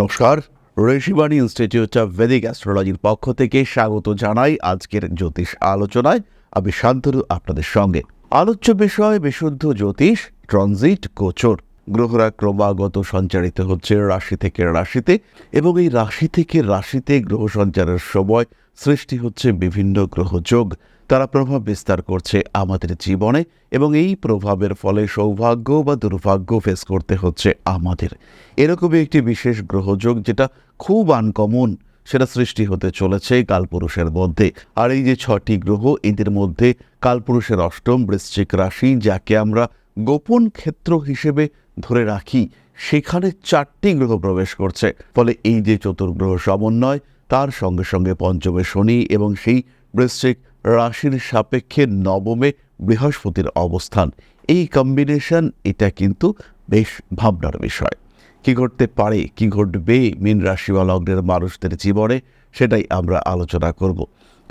নমস্কার। Rishibani institute of Vedic অ্যাস্ট্রোলজির পক্ষ থেকে স্বাগত জানাই আজকের জ্যোতিষ আলোচনায়। আমি শান্তনু, আপনাদের সঙ্গে। আলোচ্য বিষয়, বিশুদ্ধ জ্যোতিষ, ট্রানজিট, গোচর। গ্রহরা ক্রমাগত সঞ্চারিত হচ্ছে রাশি থেকে রাশিতে এবং এই রাশি থেকে রাশিতে গ্রহ সঞ্চারের সময় সৃষ্টি হচ্ছে বিভিন্ন গ্রহযোগ তারা প্রভাব বিস্তার করছে আমাদের জীবনে এবং এই প্রভাবের ফলে সৌভাগ্য বা দুর্ভাগ্য ফেস করতে হচ্ছে আমাদের। এরকমই একটি বিশেষ গ্রহযোগ যেটা খুব আনকমন সেটা সৃষ্টি হতে চলেছে কালপুরুষের মধ্যে। আর এই যে ছটি গ্রহ, এদের মধ্যে কালপুরুষের অষ্টম বৃশ্চিক রাশি, যাকে আমরা গোপন ক্ষেত্র হিসেবে ধরে রাখি, সেখানে চারটি গ্রহ প্রবেশ করছে। ফলে এই যে চতুর্গ্রহ সমন্বয়, তার সঙ্গে সঙ্গে পঞ্চমে শনি এবং সেই বৃশ্চিক রাশির সাপেক্ষে নবমে বৃহস্পতির অবস্থান। এই কম্বিনেশন এটা কিন্তু বেশ ভাবনার বিষয়। কি ঘটতে পারে, কি ঘটবে মীন রাশি বা লগ্নের মানুষদের জীবনে, সেটাই আমরা আলোচনা করব।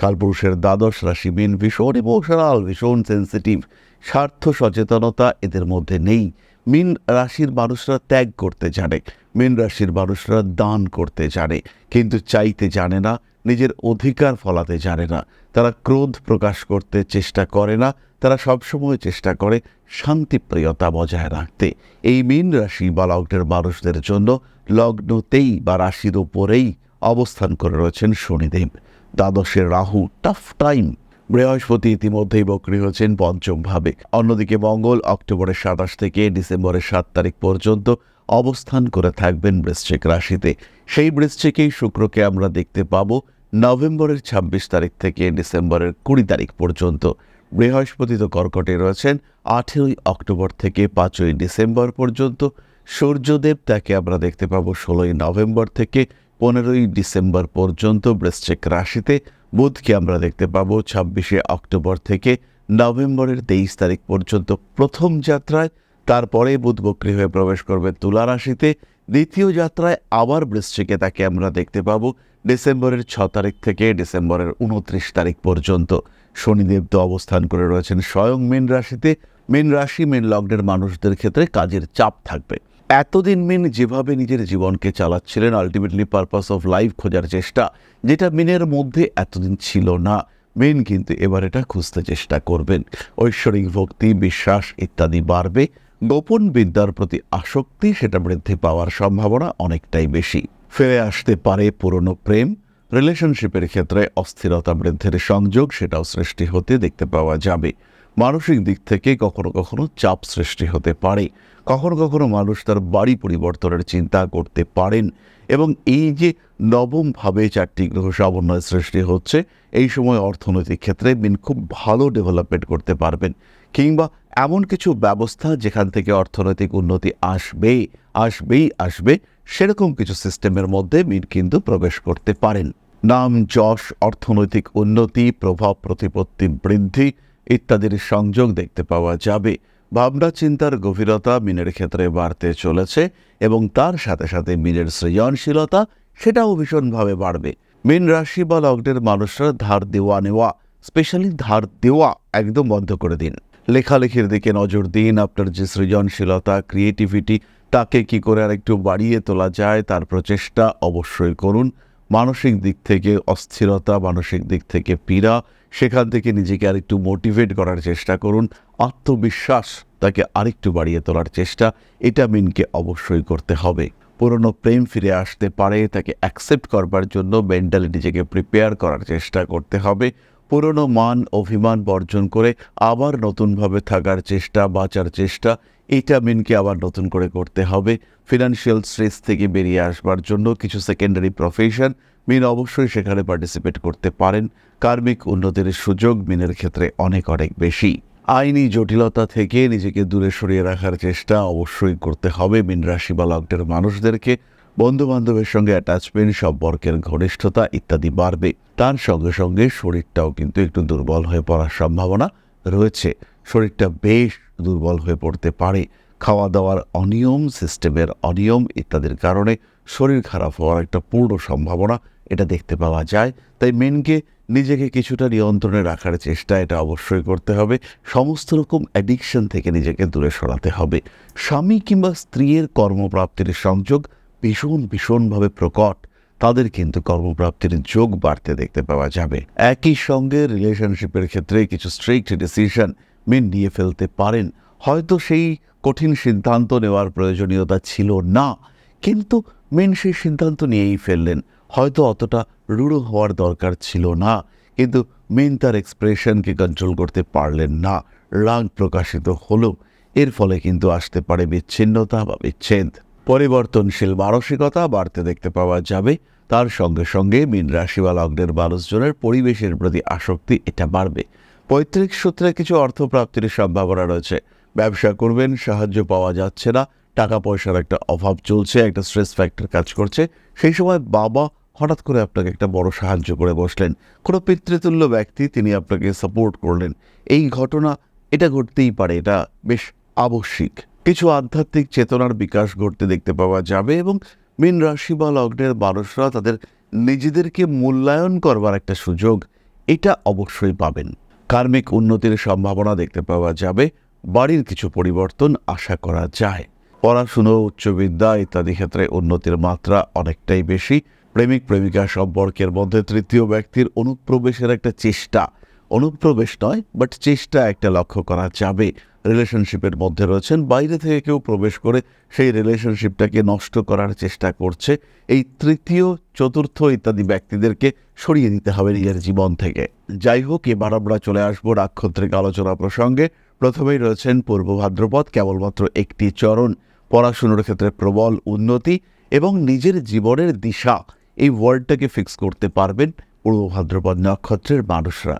কালপুরুষের দ্বাদশ রাশি মীন ভীষণ ইমোশনাল ভীষণ সেন্সিটিভ স্বার্থ সচেতনতা এদের মধ্যে নেই। মীন রাশির মানুষরা ত্যাগ করতে জানে, মীন রাশির মানুষরা দান করতে জানে, কিন্তু চাইতে জানে না নিজের অধিকার ফলাতে জানে না। তারা ক্রোধ প্রকাশ করতে চেষ্টা করে না। তারা সবসময় চেষ্টা করে শান্তিপ্রিয়তা বজায় রাখতে। এই মীন রাশি বা লগ্নের মানুষদের জন্য লগ্নতেই বা রাশির ওপরেই অবস্থান করে রয়েছেন শনিদেব। দ্বাদশের রাহু টাফ টাইম বৃহস্পতি ইতিমধ্যেই বক্রি হচ্ছেন পঞ্চমভাবে। অন্যদিকে মঙ্গল অক্টোবরের সাতাশ থেকে ডিসেম্বরের সাত তারিখ পর্যন্ত অবস্থান করে থাকবেন বৃশ্চিক রাশিতে। সেই বৃশ্চিকেই শুক্রকে আমরা দেখতে পাব নভেম্বরের ২৬ তারিখ থেকে ডিসেম্বরের কুড়ি তারিখ পর্যন্ত বৃহস্পতি তো কর্কটে রয়েছেন। আঠেরোই অক্টোবর থেকে পাঁচই ডিসেম্বর পর্যন্ত সূর্যদেব, তাকে আমরা দেখতে পাবো ষোলোই নভেম্বর থেকে পনেরোই ডিসেম্বর পর্যন্ত বৃশ্চিক রাশিতে। বুধকে আমরা দেখতে পাবো ছাব্বিশে অক্টোবর থেকে নভেম্বরের তেইশ তারিখ পর্যন্ত প্রথম যাত্রায়। তারপরে বুধ বক্রী হয়ে প্রবেশ করবে তুলা রাশিতে। দ্বিতীয় যাত্রায় আবার বৃশ্চিকে তাকে আমরা দেখতে পাবো ডিসেম্বরের ছ তারিখ থেকে ডিসেম্বরের উনত্রিশ তারিখ পর্যন্ত। শনিদেব তো অবস্থান করে রয়েছেন স্বয়ং মীন রাশিতে। মীন রাশি, মীন লগ্নের মানুষদের ক্ষেত্রে কাজের চাপ থাকবে। এতদিন মিন যেভাবে নিজের জীবনকে চালাচ্ছিলেন আলটিমেটলি পারপাস অফ লাইফ খোঁজার চেষ্টা, যেটা মিনের মধ্যে এতদিন ছিল না। মিন কিন্তু এবার এটা খুঁজতে চেষ্টা করবেন। ঐশ্বরিক ভক্তি, বিশ্বাস ইত্যাদি বাড়বে। গোপন বিদ্যার প্রতি আসক্তি সেটা বৃদ্ধি পাওয়ার সম্ভাবনা অনেকটাই বেশি। ফিরে আসতে পারে পুরনো প্রেম রিলেশনশিপের ক্ষেত্রে অস্থিরতা বৃদ্ধির সংযোগ সেটাও সৃষ্টি হতে দেখতে পাওয়া যাবে। মানসিক দিক থেকে কখনো কখনো চাপ সৃষ্টি হতে পারে। কখনো কখনো মানুষ তার বাড়ি পরিবর্তনের চিন্তা করতে পারেন এবং এই যে নবমভাবে চারটি গ্রহ সমন্বয় সৃষ্টি হচ্ছে, এই সময় অর্থনৈতিক ক্ষেত্রে মিন খুব ভালো ডেভেলপমেন্ট করতে পারবেন। কিংবা এমন কিছু ব্যবস্থা যেখান থেকে অর্থনৈতিক উন্নতি আসবে আসবেই, আসবে, সেরকম কিছু সিস্টেমের মধ্যে মিন কিন্তু প্রবেশ করতে পারেন। নাম যশ, অর্থনৈতিক উন্নতি, প্রভাব প্রতিপত্তি বৃদ্ধি ইত্যাদির সংযোগ দেখতে পাওয়া যাবে। ভাবনা চিন্তার গভীরতা মিনের ক্ষেত্রে বাড়তে চলেছে এবং তার সাথে সাথে মিনের সৃজনশীলতা সেটাও ভীষণভাবে বাড়বে। মিন রাশি বা লগ্নের মানুষরা ধার দেওয়া নেওয়া, স্পেশালি ধার দেওয়া, একদম বন্ধ করে দিন। লেখালেখির দিকে নজর দিন আপনার যে সৃজনশীলতা ক্রিয়েটিভিটি তাকে কি করে আর একটু বাড়িয়ে তোলা যায়, তার প্রচেষ্টা অবশ্যই করুন। মানসিক দিক থেকে অস্থিরতা, মানসিক দিক থেকে পীড়া, সেখান থেকে নিজেকে আরেকটু মোটিভেট করার চেষ্টা করুন। আত্মবিশ্বাস তাকে আরেকটু বাড়িয়ে তোলার চেষ্টা, এটা মিনকে অবশ্যই করতে হবে। পুরনো প্রেম ফিরে আসতে পারে, তাকে অ্যাকসেপ্ট করবার জন্য মেন্টালি নিজেকে প্রিপেয়ার করার চেষ্টা করতে হবে। পুরনো মান অভিমান বর্জন করে আবার নতুনভাবে থাকার চেষ্টা, বাঁচার চেষ্টা, এটা মিনকে আবার নতুন করে করতে হবে। ফিনান্সিয়াল স্ট্রেস থেকে বেরিয়ে আসবার জন্য কিছু সেকেন্ডারি প্রফেশন মিন অবশ্যই সেখানে পার্টিসিপেট করতে পারেন। কার্মিক উন্নতির সুযোগ মিনের ক্ষেত্রে অনেক অনেক বেশি। আইনি জটিলতা থেকে নিজেকে দূরে সরিয়ে রাখার চেষ্টা অবশ্যই করতে হবে। মিন রাশি বা লগ্নের মানুষদেরকে বন্ধু বান্ধবের সঙ্গে অ্যাটাচমেন্ট সম্পর্কের ঘনিষ্ঠতা ইত্যাদি বাড়বে। তার সঙ্গে সঙ্গে শরীরটাও কিন্তু একটু দুর্বল হয়ে পড়ার সম্ভাবনা রয়েছে। শরীরটা বেশ দুর্বল হয়ে পড়তে পারে। খাওয়া দাওয়ার অনিয়ম সিস্টেমের অনিয়ম ইত্যাদির কারণে শরীর খারাপ হওয়ার একটা পূর্ণ সম্ভাবনা এটা দেখতে পাওয়া যায়। তাই মেনকে নিজেকে কিছুটা নিয়ন্ত্রণে রাখার চেষ্টা এটা অবশ্যই করতে হবে। সমস্ত রকম অ্যাডিকশন থেকে নিজেকে দূরে সরাতে হবে। স্বামী কিংবা স্ত্রীর কর্মপ্রাপ্তির সংযোগ ভীষণ ভীষণভাবে প্রকট, তাদের কিন্তু কর্মপ্রাপ্তির যোগ বাড়তে দেখতে পাওয়া যাবে। একই সঙ্গে রিলেশনশিপের ক্ষেত্রে কিছু স্ট্রিক্ট ডিসিশন মেন নিয়ে ফেলতে পারেন। হয়তো সেই কঠিন সিদ্ধান্ত নেওয়ার প্রয়োজনীয়তা ছিল না, কিন্তু মেন সেই সিদ্ধান্ত নিয়েই ফেললেন। হয়তো অতটা রূঢ় হওয়ার দরকার ছিল না, কিন্তু মেন তার এক্সপ্রেশনকে কন্ট্রোল করতে পারলেন না। রাগ প্রকাশিত হলো। এর ফলে কিন্তু আসতে পারে বিচ্ছিন্নতা বা বিচ্ছেদ। পরিবর্তনশীল মানসিকতা বাড়তে দেখতে পাওয়া যাবে। তার সঙ্গে সঙ্গে মীন রাশি বা লগ্নের মানুষজনের পরিবেশের প্রতি আসক্তি এটা বাড়বে। পৈতৃক সূত্রে কিছু অর্থপ্রাপ্তির সম্ভাবনা রয়েছে। ব্যবসা করবেন, সাহায্য পাওয়া যাচ্ছে না টাকা পয়সার একটা অভাব চলছে, একটা স্ট্রেস ফ্যাক্টর কাজ করছে। সেই সময় বাবা হঠাৎ করে আপনাকে একটা বড় সাহায্য করে বসলেন। কোনো পিতৃতুল্য ব্যক্তি তিনি আপনাকে সাপোর্ট করলেন। এই ঘটনা এটা ঘটতেই পারে, এটা বেশ আবশ্যিক। কিছু আধ্যাত্মিক চেতনার বিকাশ ঘটতে দেখতে পাওয়া যাবে এবং মীন রাশি বা লগ্নের মানুষরা তাদের নিজেদেরকে মূল্যায়ন করবার একটা সুযোগ এটা অবশ্যই পাবেন। কার্মিক উন্নতির সম্ভাবনা দেখতে পাওয়া যাবে, বাড়ির কিছু পরিবর্তন আশা করা যায়। পড়াশুনো উচ্চবিদ্যা ইত্যাদি ক্ষেত্রে উন্নতির মাত্রা অনেকটাই বেশি। প্রেমিক প্রেমিকা সম্পর্কের মধ্যে তৃতীয় ব্যক্তির অনুপ্রবেশের একটা চেষ্টা। অনুপ্রবেশ নয় বাট চেষ্টা একটা লক্ষ্য করা যাবে। রিলেশনশিপের মধ্যে রয়েছেন। বাইরে থেকে কেউ প্রবেশ করে সেই রিলেশনশিপটাকে নষ্ট করার চেষ্টা করছে। এই তৃতীয়, চতুর্থ ইত্যাদি ব্যক্তিদেরকে সরিয়ে দিতে হবে নিজের জীবন থেকে। যাই হোক, এবার আমরা চলে আসব নাক্ষত্রিক আলোচনা প্রসঙ্গে। প্রথমেই রয়েছেন পূর্ব ভাদ্রপদ, কেবলমাত্র একটি চরণ। পড়াশুনোর ক্ষেত্রে প্রবল উন্নতি এবং নিজের জীবনের দিশা এই ওয়ার্ডটাকে ফিক্স করতে পারবেন পূর্ব ভাদ্রপদ নক্ষত্রের মানুষরা।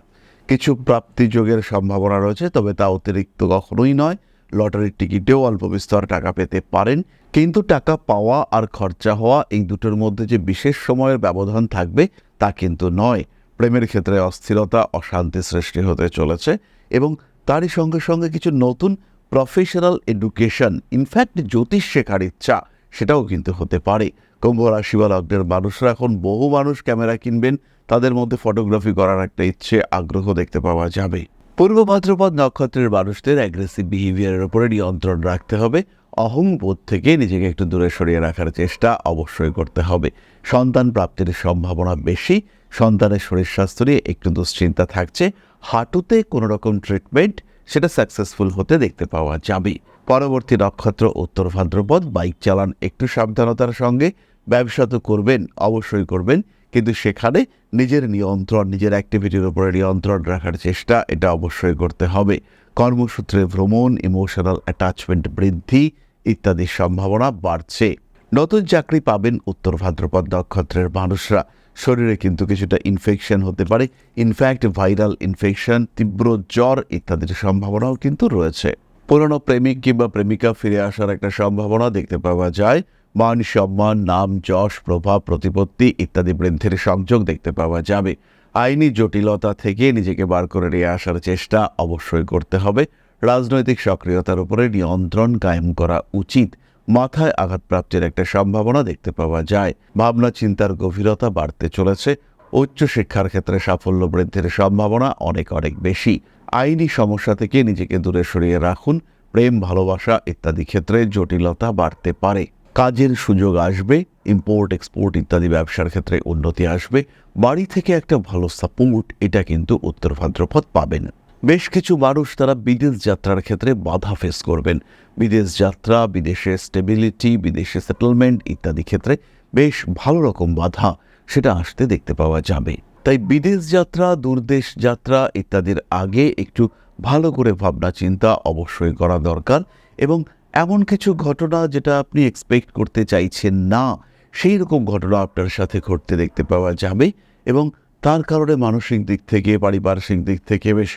কিছু প্রাপ্তিযোগের সম্ভাবনা রয়েছে, তবে তা অতিরিক্ত কখনোই নয়। লটারির টিকিটেও অল্প বিস্তর টাকা পেতে পারেন, কিন্তু টাকা পাওয়া আর খরচা হওয়া এই দুটোর মধ্যে যে বিশেষ সময়ের ব্যবধান থাকবে তা কিন্তু নয়। প্রেমের ক্ষেত্রে অস্থিরতা, অশান্তি সৃষ্টি হতে চলেছে এবং তারই সঙ্গে সঙ্গে কিছু নতুন প্রফেশনাল এডুকেশন ইনফ্যাক্ট জ্যোতিষ শেখার ইচ্ছা, সেটাও কিন্তু হতে পারে। কুম্ভ রাশি বা মানুষরা এখন বহু মানুষ ক্যামেরা কিনবেন, তাদের মধ্যে ফটোগ্রাফি করার একটা ইচ্ছে, আগ্রহ দেখতে পাওয়া যাবে। পূর্ব ভাদ্রপদ নক্ষত্রের মানুষদের অ্যাগ্রেসিভ বিহেভিয়ারের উপরে নিয়ন্ত্রণ রাখতে হবে। অহংবোধ থেকে নিজেকে একটু দূরে সরিয়ে রাখার চেষ্টা অবশ্যই করতে হবে। সন্তান প্রাপ্তির সম্ভাবনা বেশি, সন্তানের শরীর স্বাস্থ্য নিয়ে একটু দুশ্চিন্তা থাকছে, হাঁটুতে কোনো রকম ট্রিটমেন্ট সেটা সাকসেসফুল হতে দেখতে পাওয়া যাবে। পরবর্তী নক্ষত্র উত্তর ভাদ্রপদ বাইক চালান, একটু সাবধানতার সঙ্গে ব্যবসা তো করবেন, অবশ্যই করবেন, কিন্তু সেখানে নিজের নিয়ন্ত্রণ, নিজের অ্যাক্টিভিটির উপরে নিয়ন্ত্রণ রাখার চেষ্টা, এটা অবশ্যই করতে হবে। কর্মসূত্রে ভ্রমণ ইমোশনাল অ্যাটাচমেন্ট বৃদ্ধি ইত্যাদির সম্ভাবনা বাড়ছে। নতুন চাকরি পাবেন উত্তর ভাদ্রপদ নক্ষত্রের মানুষরা। শরীরে কিন্তু কিছুটা ইনফেকশন হতে পারে। ইনফ্যাক্ট ভাইরাল ইনফেকশন তীব্র জ্বর ইত্যাদির সম্ভাবনাও কিন্তু রয়েছে। পুরনো প্রেমিক কিংবা প্রেমিকা ফিরে আসার একটা সম্ভাবনা দেখতে পাওয়া যায়। মান সম্মান, নাম, যশ প্রভাব প্রতিপত্তি ইত্যাদি বৃদ্ধির সংযোগ দেখতে পাওয়া যাবে। আইনি জটিলতা থেকে নিজেকে বার করে নিয়ে আসার চেষ্টা অবশ্যই করতে হবে। রাজনৈতিক সক্রিয়তার উপরে নিয়ন্ত্রণ কায়েম করা উচিত। মাথায় আঘাতপ্রাপ্তির একটা সম্ভাবনা দেখতে পাওয়া যায়। ভাবনা চিন্তার গভীরতা বাড়তে চলেছে। উচ্চশিক্ষার ক্ষেত্রে সাফল্য বৃদ্ধির সম্ভাবনা অনেক অনেক বেশি। আইনি সমস্যা থেকে নিজেকে দূরে সরিয়ে রাখুন। প্রেম, ভালোবাসা ইত্যাদি ক্ষেত্রে জটিলতা বাড়তে পারে। কাজের সুযোগ আসবে ইম্পোর্ট এক্সপোর্ট ইত্যাদি ব্যবসার ক্ষেত্রে উন্নতি আসবে। বাড়ি থেকে একটা ভালো সাপোর্ট এটা কিন্তু উত্তর ভাদ্রপদ পাবেন। বেশ কিছু মানুষ তারা বিদেশ যাত্রার ক্ষেত্রে বাধা ফেস করবেন। বিদেশ যাত্রা, বিদেশে স্টেবিলিটি বিদেশে সেটেলমেন্ট ইত্যাদি ক্ষেত্রে বেশ ভালো রকম বাধা, সেটা আসতে দেখতে পাওয়া যাবে। তাই বিদেশ যাত্রা, দূরদেশ যাত্রা ইত্যাদির আগে একটু ভালো করে ভাবনা চিন্তা অবশ্যই করা দরকার এবং এমন কিছু ঘটনা যেটা আপনি এক্সপেক্ট করতে চাইছেন না, সেই রকম ঘটনা আপনার সাথে ঘটতে দেখতে পাওয়া যাবে এবং তার কারণে মানসিক দিক থেকে, পারিপার্শ্বিক দিক থেকে বেশ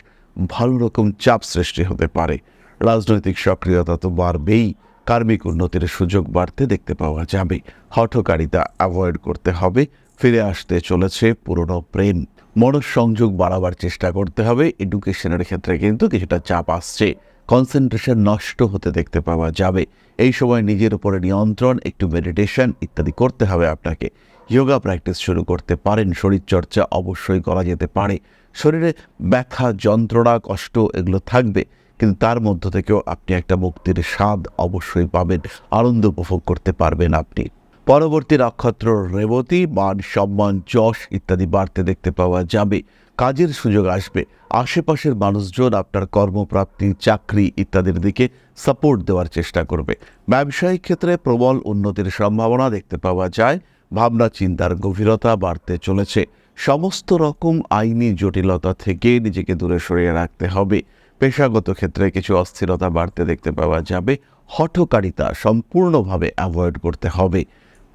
ভালো রকম চাপ সৃষ্টি হতে পারে। রাজনৈতিক সক্রিয়তা তো বাড়বেই, কার্মিক উন্নতির সুযোগ বাড়তে দেখতে পাওয়া যাবে। হঠকারিতা অ্যাভয়েড করতে হবে, ফিরে আসতে চলেছে পুরনো প্রেম। মনঃসংযোগ বাড়াবার চেষ্টা করতে হবে এডুকেশনের ক্ষেত্রে কিন্তু কিছুটা চাপ আসছে। কনসেন্ট্রেশন নষ্ট হতে দেখতে পাওয়া যাবে। এই সময় নিজের উপরে নিয়ন্ত্রণ, একটু মেডিটেশন ইত্যাদি করতে হবে আপনাকে। যোগা প্র্যাকটিস শুরু করতে পারেন, শরীরচর্চা অবশ্যই করা যেতে পারে। শরীরে ব্যথা, যন্ত্রণা, কষ্ট এগুলো থাকবে, কিন্তু তার মধ্য থেকেও আপনি একটা মুক্তির স্বাদ অবশ্যই পাবেন, আনন্দ উপভোগ করতে পারবেন আপনি। পরবর্তী নক্ষত্র রেবতী, মান সম্মান যশ ইত্যাদি বাড়তে দেখতে পাওয়া যাবে। কাজের সুযোগ আসবে। আশেপাশের মানুষজন আপনার কর্মপ্রাপ্তি, চাকরি ইত্যাদির দিকে সাপোর্ট দেওয়ার চেষ্টা করবে। ব্যবসায়িক ক্ষেত্রে প্রবল উন্নতির সম্ভাবনা দেখতে পাওয়া যায়। ভাবনা চিন্তার গভীরতা বাড়তে চলেছে। সমস্ত রকম আইনি জটিলতা থেকে নিজেকে দূরে সরিয়ে রাখতে হবে। পেশাগত ক্ষেত্রে কিছু অস্থিরতা বাড়তে দেখতে পাওয়া যাবে। হঠকারিতা সম্পূর্ণভাবে অ্যাভয়েড করতে হবে।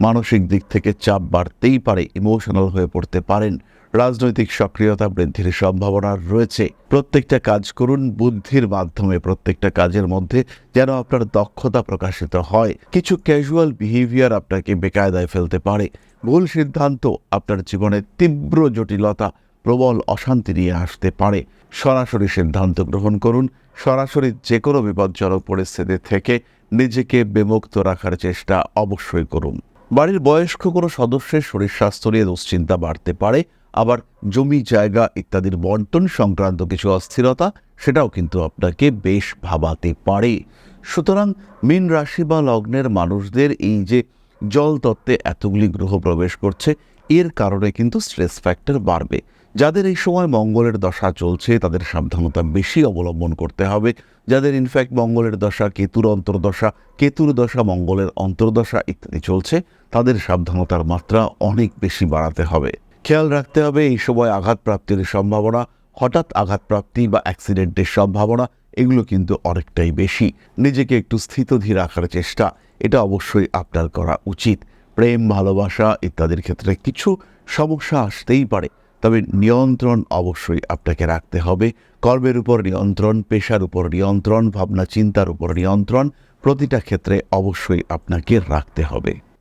মানসিক দিক থেকে চাপ বাড়তেই পারে ইমোশনাল হয়ে পড়তে পারেন। রাজনৈতিক সক্রিয়তা বৃদ্ধির সম্ভাবনা রয়েছে। প্রত্যেকটা কাজ করুন, বুদ্ধির মাধ্যমে প্রত্যেকটা কাজের মধ্যে যেন আপনার দক্ষতা প্রকাশিত হয়। কিছু ক্যাজুয়াল বিহেভিয়ার আপনাকে বেকায়দায় ফেলতে পারে। ভুল সিদ্ধান্ত আপনার জীবনে তীব্র জটিলতা, প্রবল অশান্তি নিয়ে আসতে পারে। সরাসরি সিদ্ধান্ত গ্রহণ করুন। সরাসরি যে কোনো বিপজ্জনক পরিস্থিতি থেকে নিজেকে বিমুক্ত রাখার চেষ্টা অবশ্যই করুন। বাড়ির বয়স্ক কোনো সদস্যের শরীর স্বাস্থ্য নিয়ে দুশ্চিন্তা বাড়তে পারে। আবার জমি, জায়গা ইত্যাদির বন্টন সংক্রান্ত কিছু অস্থিরতা, সেটাও কিন্তু আপনাকে বেশ ভাবাতে পারে। সুতরাং মীন রাশি বা লগ্নের মানুষদের এই যে জল তত্ত্বে এতগুলি গ্রহ প্রবেশ করছে, এর কারণে কিন্তু স্ট্রেস ফ্যাক্টর বাড়বে। যাদের এই সময় মঙ্গলের দশা চলছে, তাদের সাবধানতা বেশি অবলম্বন করতে হবে। যাদের ইনফ্যাক্ট মঙ্গলের দশা, কেতুর অন্তর্দশা, কেতুর দশা, মঙ্গলের অন্তর্দশা ইত্যাদি চলছে, তাদের সাবধানতার মাত্রা অনেক বেশি বাড়াতে হবে। খেয়াল রাখতে হবে, এই সময় আঘাতপ্রাপ্তির সম্ভাবনা, হঠাৎ আঘাতপ্রাপ্তি বা অ্যাক্সিডেন্টের সম্ভাবনা, এগুলো কিন্তু অনেকটাই বেশি। নিজেকে একটু স্থিতধীর রাখার চেষ্টা, এটা অবশ্যই আপনার করা উচিত। প্রেম, ভালোবাসা ইত্যাদির ক্ষেত্রে কিছু সমস্যা আসতেই পারে, তবে নিয়ন্ত্রণ অবশ্যই আপনাকে রাখতে হবে। কর্মের উপর নিয়ন্ত্রণ, পেশার উপর নিয়ন্ত্রণ ভাবনা চিন্তার উপর নিয়ন্ত্রণ, প্রতিটা ক্ষেত্রে অবশ্যই আপনাকে রাখতে হবে।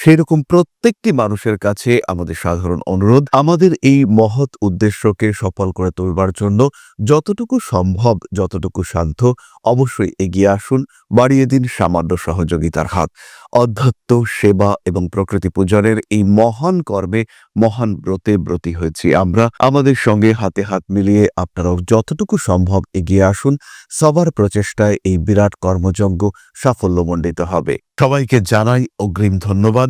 সেরকম প্রত্যেকটি মানুষের কাছে আমাদের সাধারণ অনুরোধ, আমাদের এই মহৎ উদ্দেশ্যকে সফল করে তুলবার জন্য যতটুকু সম্ভব, যতটুকু সাধ্য, অবশ্যই এগিয়ে আসুন, বাড়িয়ে দিন সামান্য সহযোগিতার হাত। অধ্যাত্ম সেবা এবং প্রকৃতি পূজনের এই মহান কর্মে মহান ব্রতে ব্রতী হয়েছি আমরা। আমাদের সঙ্গে হাতে হাত মিলিয়ে আপনারাও যতটুকু সম্ভব এগিয়ে আসুন, সবার প্রচেষ্টায় এই বিরাট কর্মযজ্ঞ সাফল্যমণ্ডিত হবে। সবাইকে জানাই অগ্রিম ধন্যবাদ।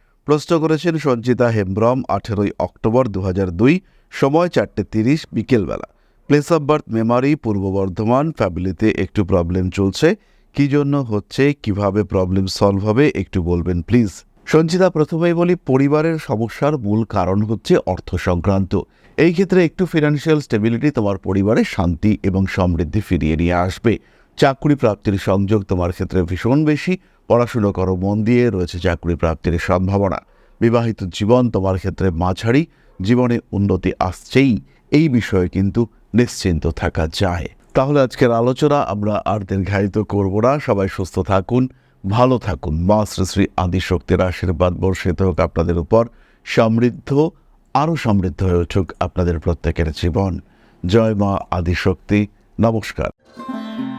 প্রশ্ন করেছেন সঞ্চিতা হেমব্রম, আঠেরোই অক্টোবর দু দুই, সময় চারটে তিরিশ, বিকেলবেলা। প্লেস অফ বার্থ মেমারি পূর্ব বর্ধমান ফ্যামিলিতে একটু প্রবলেম চলছে। কি জন্য হচ্ছে, কীভাবে প্রবলেম সলভ হবে, একটু বলবেন প্লিজ সঞ্চিতা, প্রথমেই বলি, পরিবারের সমস্যার মূল কারণ হচ্ছে অর্থ সংক্রান্ত। এই ক্ষেত্রে একটু ফিনান্সিয়াল স্টেবিলিটি তোমার পরিবারে শান্তি এবং সমৃদ্ধি ফিরিয়ে নিয়ে আসবে। চাকরি প্রাপ্তির সংযোগ তোমার ক্ষেত্রে ভীষণ বেশি। পড়াশুনো করো, মন দিয়ে রয়েছে চাকরি প্রাপ্তির সম্ভাবনা। বিবাহিত জীবন তোমার ক্ষেত্রে মাঝারি, জীবনে উন্নতি আসছেই, এই বিষয়ে কিন্তু নিশ্চিন্ত থাকা যায়। তাহলে আজকের আলোচনা আমরা আর দীর্ঘায়িত করব না। সবাই সুস্থ থাকুন, ভালো থাকুন। মা শ্রী শ্রী আদিশক্তির আশীর্বাদ বর্ষিত হোক আপনাদের উপর। সমৃদ্ধ, আরও সমৃদ্ধ হয়ে উঠুক আপনাদের প্রত্যেকের জীবন। জয় মা আদিশক্তি। নমস্কার।